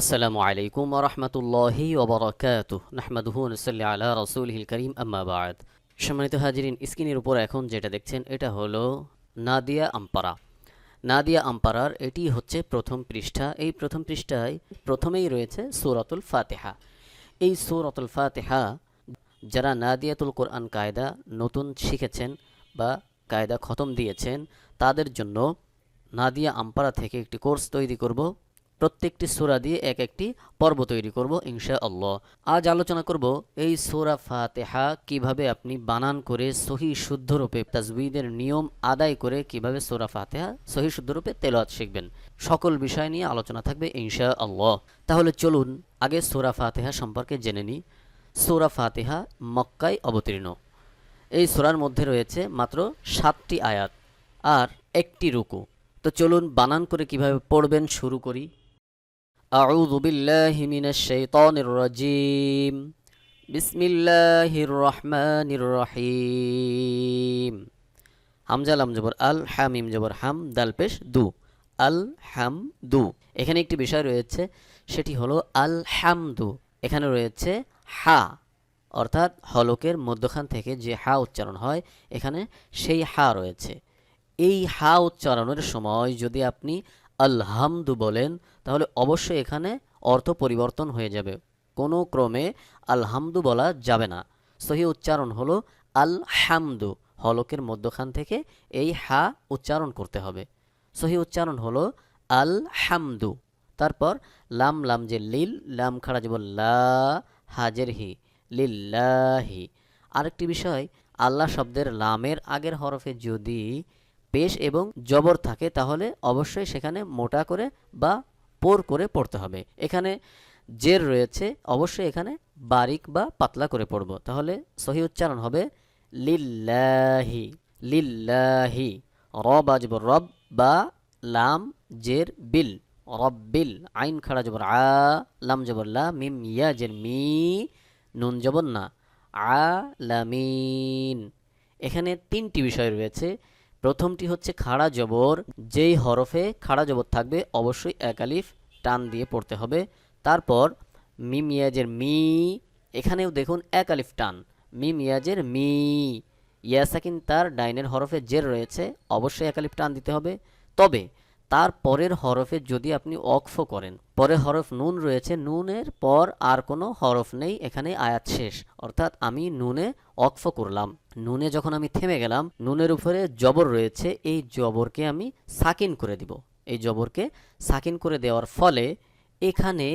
আসসালামু আলাইকুম রহমতুল্লাহি ওবরাকাতুহ নাহমাদুহু নসল্লি আলা রসুলহিল করিম আম্মা বাদ সম্মানিত হাজিরিন, স্ক্রিনের উপর এখন যেটা দেখছেন, এটা হলো নাদিয়া আম্পারা নাদিয়া আম্পারার এটি হচ্ছে প্রথম পৃষ্ঠা। এই প্রথম পৃষ্ঠায় প্রথমেই রয়েছে সূরাতুল ফাতিহা। এই সূরাতুল ফাতিহা যারা নাদিয়াতুল কোরআন কায়দা নতুন শিখেছেন বা কায়দা খতম দিয়েছেন, তাদের জন্য নাদিয়া আম্পারা থেকে একটি কোর্স তৈরি করব। প্রত্যেকটি সোরা দিয়ে এক একটি পর্ব তৈরি করব ইনশা আল্লাহ আজ আলোচনা করব এই সোরা ফাতেহা কীভাবে আপনি বানান করে সহি শুদ্ধরূপে তাজবিদের নিয়ম আদায় করে কীভাবে সোরা ফাতেহা সহি শুদ্ধরূপে তেলাওয়াত শিখবেন, সকল বিষয় নিয়ে আলোচনা থাকবে ইনশা আল্লাহ তাহলে চলুন আগে সোরা ফাতেহা সম্পর্কে জেনে নিই। সোরা ফাতেহা মক্কায় অবতীর্ণ। এই সোরার মধ্যে রয়েছে মাত্র সাতটি আয়াত আর একটি রুকু। তো চলুন বানান করে কীভাবে পড়বেন শুরু করি। أعوذ بالله من الشيطان الرجيم بسم الله الرحمن الرحيم হামজা লাম জবর আল হামিম জবর হাম দাল পেশ দু আল হাম দু এখানে একটি বিষয় রয়েছে সেটি হলো আল হামদু এখানে রয়েছে হা অর্থাৎ হলকের মধ্যখান থেকে যে হা উচ্চারণ হয় এখানে সেই হা রয়েছে এই হা উচ্চারণের সময় যদি আপনি আলহামদু বলেন, তাহলে অবশ্যই এখানে অর্থ পরিবর্তন হয়ে যাবে। কোনো ক্রমে আলহামদু বলা যাবে না। সহি উচ্চারণ হলো আল হামদু হলকের মধ্যখান থেকে এই হা উচ্চারণ করতে হবে। সহি উচ্চারণ হলো আল হামদু তারপর লাম লাম যে লিল, লাম খাড়া যাব লা, হাজের হি, লিল্লাহি। আরেকটি বিষয়, আল্লাহ শব্দের লামের আগের হরফে যদি পেশ এবং জবর থাকে, তাহলে অবশ্যই সেখানে মোটা করে বা পোর করে পড়তে হবে। এখানে জের রয়েছে, অবশ্যই এখানে বারিক বা পাতলা করে পড়ব। তাহলে সহি উচ্চারণ হবে লিল্লাহি লিল্লাহি র বাজব রব বা লাম জের বিল রব্বিল আইন খাড়া জবর আ, লাম জবর লা, মিম ইয়া জের মি, নুন জবর না, আ লামিন এখানে তিনটি বিষয় রয়েছে। প্রথমটি হচ্ছে খাড়া জবর। যেই হরফে খাড়া জবর থাকবে, অবশ্যই একালিফ টান দিয়ে পড়তে হবে। তারপর মিম ইয়াজের মি, এখানেও দেখুন একালিফ টান। মিম ইয়াজের মি, ইয়াসাকিন তার ডাইনের হরফে জের রয়েছে, অবশ্যই একালিফ টান দিতে হবে। তবে তার পরের হরফে যদি আপনি অক্ফ করেন পরে হরফ নুন রয়েছে, নুনের পর আর কোনো হরফ নেই, এখানে আয়াত শেষ। অর্থাৎ আমি নুনে অক্ফ করলাম। নুনে যখন আমি থেমে গেলাম, নুনের উপরে জবর রয়েছে, এই জবরকে আমি সাকিন করে দিব। এই জবরকে সাকিন করে দেওয়ার ফলে এখানে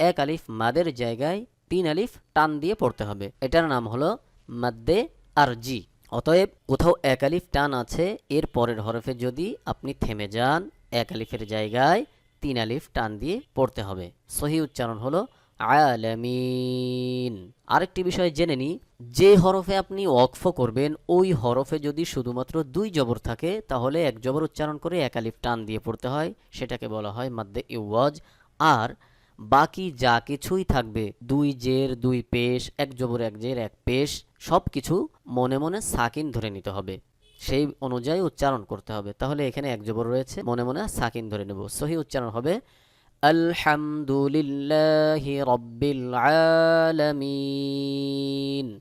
এক আলিফ মাদের জায়গায় তিন আলিফ টান দিয়ে পড়তে হবে। এটার নাম হলো মাদ্দে আর জি অতএব কোথাও এক আলিফ টান আছে, এর পরের হরফে যদি আপনি থেমে যান এক আলিফের জায়গায় তিন আলিফ টান দিয়ে পড়তে হবে। সহি উচ্চারণ হলো আলামিন। আরেকটি বিষয় জেনে নিই যে হরফে আপনি ওয়াকফ করবেন, ওই হরফে যদি শুধুমাত্র দুই জবর থাকে, তাহলে এক জবর উচ্চারণ করে এক আলিফ টান দিয়ে পড়তে হয়। সেটাকে বলা হয় মাদ্দে ইওয়াজ। আর বাকি যা কিছুই থাকবে, দুই জের, দুই পেশ, এক জবর, এক জের, এক পেশ সব কিছু মনে মনে সাকিন ধরে নিতে হবে। সেই অনুযায়ী উচ্চারণ করতে হবে। তাহলে এখানে এক জবর রয়েছে। মনে মনে সাকিন ধরে নেব। সহি উচ্চারণ হবে, আলহামদুলিল্লাহি রব্বিল আলামিন।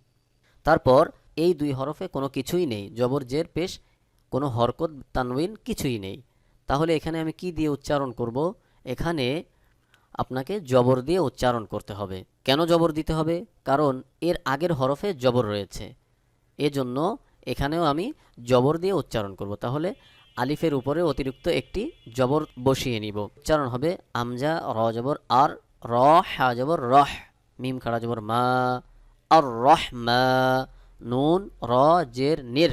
তারপর এই দুই হরফে কোনো কিছুই নেই। জবর, জের, পেশ, কোনো হরকত তানবিন কিছুই নেই। তাহলে এখানে আমি কি দিয়ে উচ্চারণ করব? এখানে আপনাকে জবর দিয়ে উচ্চারণ করতে হবে। কেন জবর দিতে হবে? কারণ এর আগের হরফে জবর রয়েছে। এজন্য এখানেও আমি জবর দিয়ে উচ্চারণ করব। তাহলে আলিফের উপরে অতিরিক্ত একটি জবর বসিয়ে নিব। উচ্চারণ হবে আমজা, র জবর, আর, র, হা জবর, রহ। মিম খাড়া জবর, মা, আর, রহ, মা। নুন, র, জের, নির।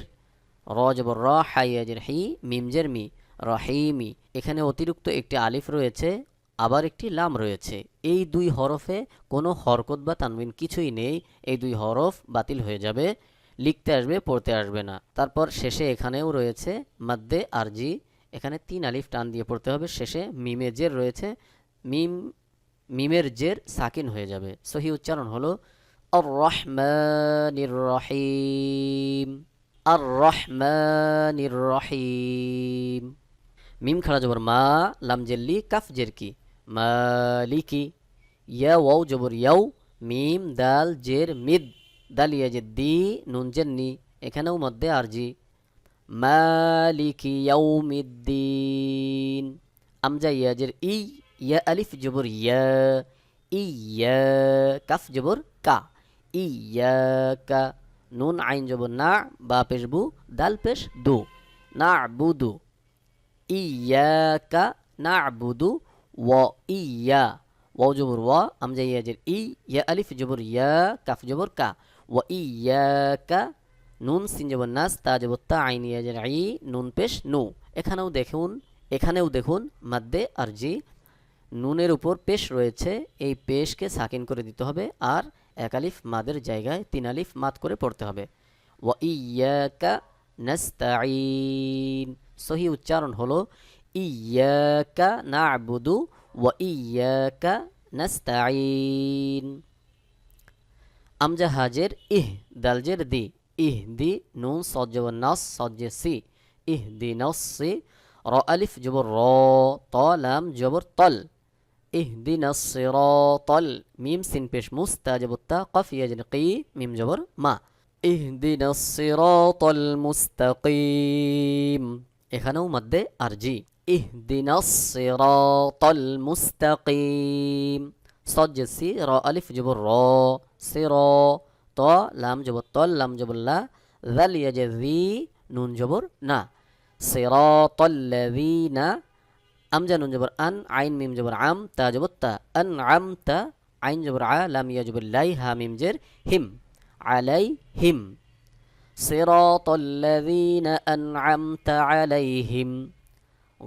র জবর, র হাইয়াজের হি, মিম, জের, মি। রহিমি এখানে অতিরিক্ত একটি আলিফ রয়েছে, আবার একটি লাম রয়েছে। এই দুই হরফে কোনো হরকত বা তানবিন কিছুই নেই। এই দুই হরফ বাতিল হয়ে যাবে। লিখতে আসবে, পড়তে আসবে না। তারপর শেষে এখানেও রয়েছে, মাদ্দে আরজি। এখানে তিন আলিফ টান দিয়ে পড়তে হবে। শেষে মিমে জের রয়েছে, মিম, মিমের জের সাকিন হয়ে যাবে। সহি উচ্চারণ হলো আর রহমানির রহিম আর রহমানির রহিম মিম খাড়া জবর, মা, লাম জেল্লি কাফ জের কি? মালিকি। ইয়া ওয়াও জবর, ইয়াও। মিম, দাল, জের, মিদ। দাল ইয়া জের দি, নুন জের নি, এখানেও মধ্যে আরজি মালিকি ইয়াউমিদ্দিন। আমজা ইয়াজের ই, ইয়া আলিফ জবর ইয়া ইয়া, কাফ জবর কা। ইয়া কা, নুন আইন জবর না, বা পেশ বু, দাল পেশ দু। না বুদু ইয়া কা না বুদু ও ইয়া, ওয়াও জবর ওয়া, আমজা ইয়াজের ই, ইয়া আলিফ জবর ইয়া, কাফ জবর কা। ও ইয়াকা নুন সিন জবর নাস তা জবর তা আইন আই নুন পেশ, নু। এখানেও দেখুন এখানেও দেখুন, মাদ্দে আরজি। নুনের উপর পেশ রয়েছে, এই পেশকে সাকিন করে দিতে হবে, আর এক আলিফ মাদের জায়গায় তিন আলিফ মাদ করে পড়তে হবে। ওয়া ইয়াকা নাস্তাইন সহি উচ্চারণ হলো ইয়াকা না'বুদু ওয়া ইয়াকা নাস্তাইন আমজা হাজের ইহ দালজের দি ইহ দি নুন সজ্জব নাস সজ্জে সি ইহ দি নস সি র আলিফ জবর র ত লাম জবর তল اهدنا الصراط الميم سين بيش مستجب التا قف يجن قي ميم جبر ما اهدنا الصراط المستقيم এখানেও মধ্যে আরজি اهدنا الصراط المستقيم صج سي را الف جبر را صرا ط لام جبر طل لام جبر لا ذل يجذي نون جبر نا صراط الذين আমজা নুন জবর আন আইন মিম জবর আম তা জবর তা আন আম তা আইন জবর আ লাম ইয়া জবর লাই হা মিম জের হিম আলাই হিম صراط الذين أنعمت عليهم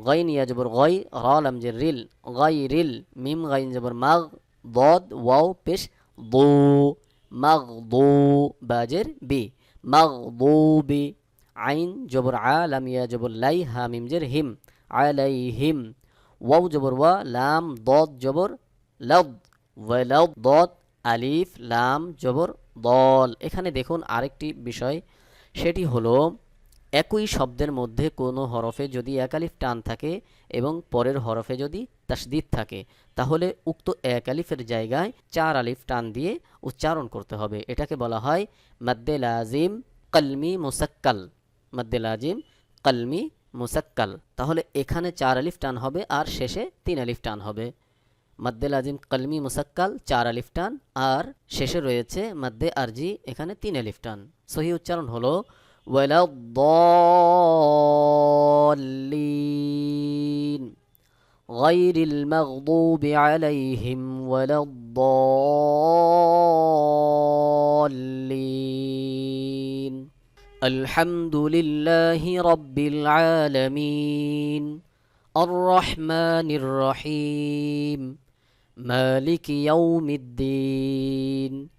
غين يا جبر غي را لم جريل غيرل ميم غين جبر مغ ضاد واو بش মাগদু মাগদু, বাজের বি। মাগদু বি, আইন, জবর আ লামিয়া জবর লাই হামিম জের, হিম আলাই হিম ওয়াও, জবর ওয়া, লাম, দদ, জবর লদ ওয়েলদ দদ, আলিফ, লাম, জবর দল। এখানে দেখুন আরেকটি বিষয়, সেটি হলো একই শব্দের মধ্যে কোনো হরফে যদি এক আলিফ টান থাকে এবং পরের হরফে যদি তাসদিদ থাকে, তাহলে উক্ত এক আলিফের জায়গায় চার আলিফ টান দিয়ে উচ্চারণ করতে হবে। এটাকে বলা হয় মাদ্দে লাজিম কলমি মুসাক্কাল। মাদ্দে লাজিম কলমি মুসাক্কাল। তাহলে এখানে চার আলিফ টান হবে আর শেষে তিন আলিফ টান হবে। মাদ্দে লাজিম কলমি মুসাক্কাল, চার আলিফ টান, আর শেষে রয়েছে মাদ্দে আরজি, এখানে তিন আলিফ টান। সহি উচ্চারণ হলো ولا الضالين. غير المغضوب عليهم ولا الضالين. الحمد لله رب العالمين. الرحمن الرحيم. مالك يوم الدين.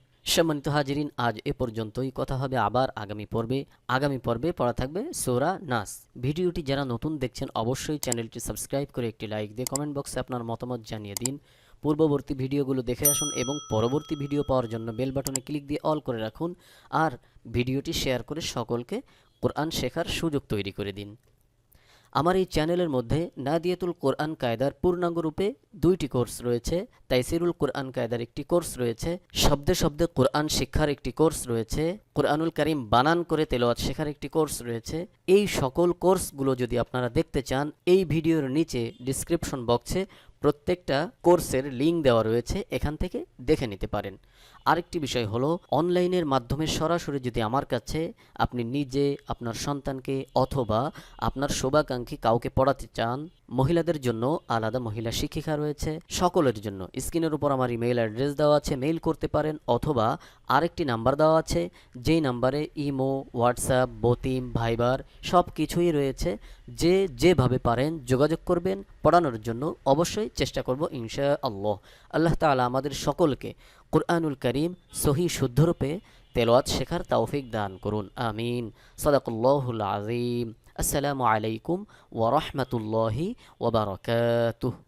সম্মানিত হাজিরিন, আজ এ পর্যন্তই। কথা হবে আবার আগামী পর্বে। আগামী পর্বে পড়া থাকবে সোরা নাস। ভিডিওটি যারা নতুন দেখছেন, অবশ্যই চ্যানেলটি সাবস্ক্রাইব করে একটি লাইক দিয়ে কমেন্ট বক্সে আপনার মতামত জানিয়ে দিন। পূর্ববর্তী ভিডিওগুলো দেখে আসুন এবং পরবর্তী ভিডিও পাওয়ার জন্য বেল বাটনে ক্লিক দিয়ে অল করে রাখুন। আর ভিডিওটি শেয়ার করে সকলকে কোরআন শেখার সুযোগ তৈরি করে দিন। আমার এই চ্যানেলের মধ্যে নাদিয়াতুল কোরআন কায়দার পূর্ণাঙ্গ রূপে দুইটি কোর্স রয়েছে, তাইসিরুল কোরআন কায়দার একটি কোর্স রয়েছে, শব্দে শব্দে কোরআন শিক্ষার একটি কোর্স রয়েছে, কোরআনুল কারিম বানান করে তেলাওয়াত শেখার একটি কোর্স রয়েছে। এই সকল কোর্সগুলো যদি আপনারা দেখতে চান, এই ভিডিওর নিচে ডিসক্রিপশন বক্সে প্রত্যেকটা কোর্সের লিঙ্ক দেওয়া রয়েছে, এখান থেকে দেখে নিতে পারেন। আরেকটি বিষয় হলো, অনলাইনের মাধ্যমে সরাসরি যদি আমার কাছে আপনি নিজে আপনার সন্তানকে অথবা আপনার শোভাকাঙ্ক্ষী কাউকে পড়াতে চান, মহিলাদের জন্য আলাদা মহিলা শিক্ষিকা রয়েছে, সকলের জন্য। স্ক্রিনের উপর আমার ইমেইল অ্যাড্রেস দেওয়া আছে, মেইল করতে পারেন অথবা আরেকটি নাম্বার দেওয়া আছে, যেই নাম্বারে ইমো, হোয়াটসঅ্যাপ, বতিম, ভাইবার সব কিছুই রয়েছে। যে যেভাবে পারেন যোগাযোগ করবেন, পড়ানোর জন্য অবশ্যই চেষ্টা করব ইনশা আল্লাহ আল্লাহ তাআলা আমাদের সকলকে কুরআনুল করিম সহি শুদ্ধরূপে তেলাওয়াত শেখার তৌফিক দান করুন আমিন সাদাকাল্লাহুল আযীম আসসালামু আলাইকুম ওয়া রাহমাতুল্লাহি ওয়া বারাকাতুহু